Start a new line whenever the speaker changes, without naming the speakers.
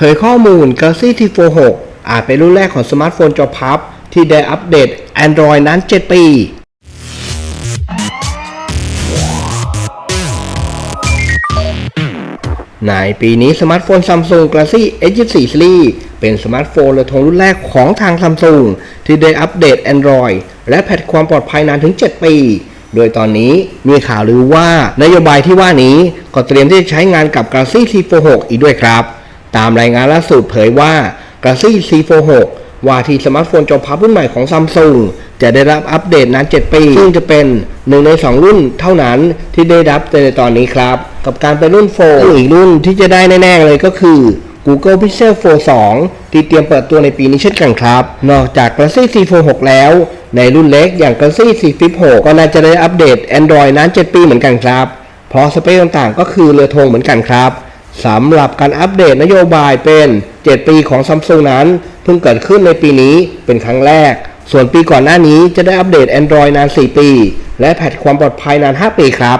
เผยข้อมูล Galaxy T4 6 อาจเป็นรุ่นแรกของสมาร์ทโฟนจอพับ ที่ได้อัปเดต Android นั้น 7 ปีในปีนี้สมาร์ทโฟน Samsung Galaxy S24 Series เป็นสมาร์ทโฟนระทงรุ่นแรกของทาง Samsung ที่ได้อัปเดต Android และแพทความปลอดภัยนานถึง 7 ปี โดยตอนนี้มีข่าวลือว่านโยบายที่ว่านี้ก็เตรียมที่จะใช้งานกับ Galaxy C46 อีกด้วยครับ ตามรายงานล่าสุดเผยว่า Galaxy C46 ว่าที่สมาร์ทโฟนจอพับรุ่นใหม่ของ Samsung จะได้รับอัปเดตนาน 7 ปี ซึ่งจะเป็นหนึ่งใน 2 รุ่นเท่านั้นที่ได้รับในตอนนี้ครับ กับการเป็นรุ่น4ซึ่งอีกรุ่นที่จะได้แน่ ๆ เลยก็คือ Google Pixel 4 2ที่เตรียมเปิดตัวในปีนี้เช่นกันครับ นอกจาก Galaxy C46 แล้ว ในรุ่นเล็กอย่าง Galaxy C Flip 6 ก็น่าจะได้อัปเดต Android นั้น7 ปีเหมือนกันครับ เพราะสเปคต่างๆ ก็คือเรือธงเหมือนกันครับ สำหรับการอัปเดตนโยบายเป็น 7 ปีของซัมซุงนั้น เพิ่งเกิดขึ้นในปีนี้เป็นครั้งแรก ส่วนปีก่อนหน้านี้จะได้อัปเดต Android นาน 4 ปี และแพทความปลอดภัยนาน 5 ปีครับ